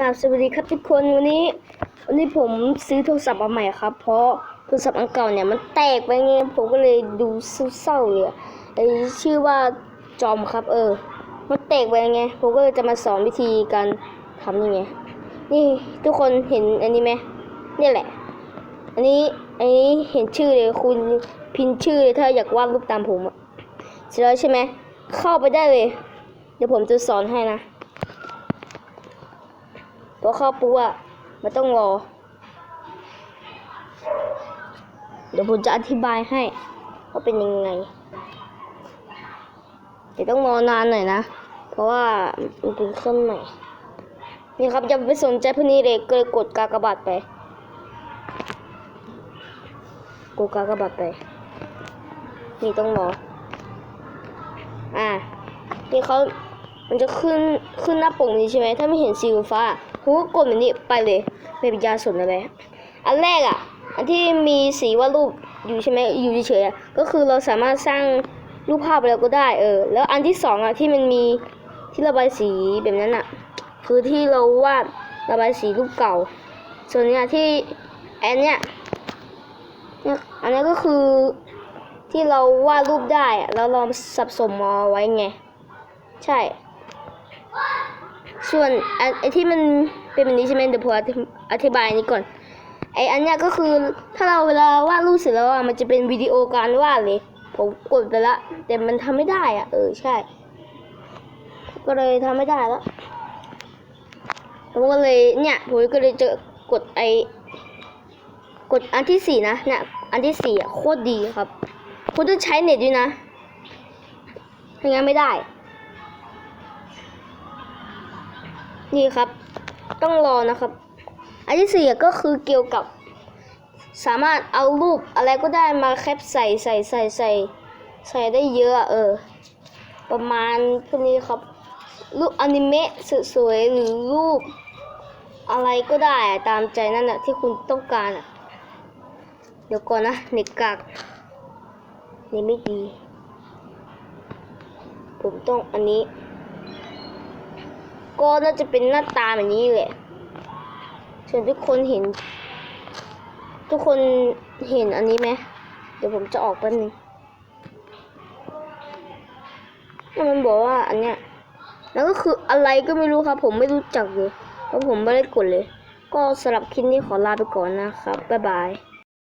ราบสวัสดีครับทุกคนวันนี้ วันนี้ผมซื้อโทรศัพท์มาใหม่ครับ เพราะโทรศัพท์อันเก่าเนี่ยมันแตกไปไงผมก็เลยดูเศร้าๆเลยอะไอชื่อว่าจอมครับ เออ มันแตกไปไงผมก็เลยจะมาสอนวิธีการทำนี่ไงนี่ทุกคนเห็นอันนี้ไหมนี่แหละ อันนี้อันนี้เห็นชื่อเลยคุณพิมพ์ชื่อเลยถ้าอยากวาดรูปตามผมอะเสร็จแล้วใช่ไหมเข้าไปได้เลย เดี๋ยวผมจะสอนให้นะ พอเข้าปุ๊บอะมันต้องรอ เดี๋ยวผมจะอธิบายให้ว่าเป็นยังไงเดี๋ยวต้องรอนานหน่อยนะ เพราะว่ามันเป็นเครื่องใหม่นี่ครับอย่าไปสนใจพวกนี้เลยก็เลยกดกากบาทไป กดกากบาทไป นี่ต้องรอ อ่านี่เขา มันจะขึ้นขึ้นหน้าปกนี้ใช่ไหมถ้าไม่เห็นสีฟ้าผมก็กดแบบนี้ไปเลยไม่เป็นยาสนอะไรอันแรกอะ อันที่มีสีว่ารูปอยู่ใช่ไหมอยู่เฉยๆก็คือเราสามารถสร้างรูปภาพอะไรก็ได้เออ แล้วอันที่สองอะที่มันมีที่ระบายสีแบบนั้นอะ คือที่เราวาดระบายสีรูปเก่า ส่วนเนี้ยที่อันเนี้ยอันนี้ก็คือที่เราวาดรูปได้แล้วเราสับสมมาไว้ไง ใช่ ส่วนไอ้ที่มันเป็นแบบนี้ใช่ไหมเดี๋ยวผมอธิบายนี้ก่อน ไอ้อันเนี้ยก็คือถ้าเราเวลาวาดรูปเสร็จแล้วอะมันจะเป็นวิดีโอการวาดเลย ผมกดไปละ แต่มันทำไม่ได้อะเออใช่ ก็เลยทำไม่ได้แล้วผมก็เลยเนี่ยผมก็เลยจะกดไอกดอันที่สี่นะเนี่ยอันที่สี่อะโคตรดีครับ คุณต้องใช้เน็ตด้วยนะไม่งั้นไม่ได้ นี่ครับ ต้องรอนะครับ อันที่สี่ก็คือเกี่ยวกับ สามารถเอารูปอะไรก็ได้มาแคปใส่ใส่ใส่ใส่ใส่ได้เยอะเออ ประมาณพวกนี้ครับ รูปอนิเมะสวยๆหรือรูป อะไรก็ได้ตามใจนั่นแหะที่คุณต้องการอะเดี๋ยวก่อนนะเน็ตกากเน็ตไม่ดี ผมต้องอันนี้ ก็น่าจะเป็นหน้าตาแบบนี้แหละส่วนทุกคนเห็น ทุกคนเห็นอันนี้ไหมเดี๋ยวผมจะออกแป๊บนึงมันบอกว่าอันเนี้ยแล้วก็คืออะไรก็ไม่รู้ครับ ผมไม่รู้จักเลยเพราะผมไม่ได้กดเลย ก็สำหรับคลิปนี้ขอลาไปก่อนนะครับบ๊ายบาย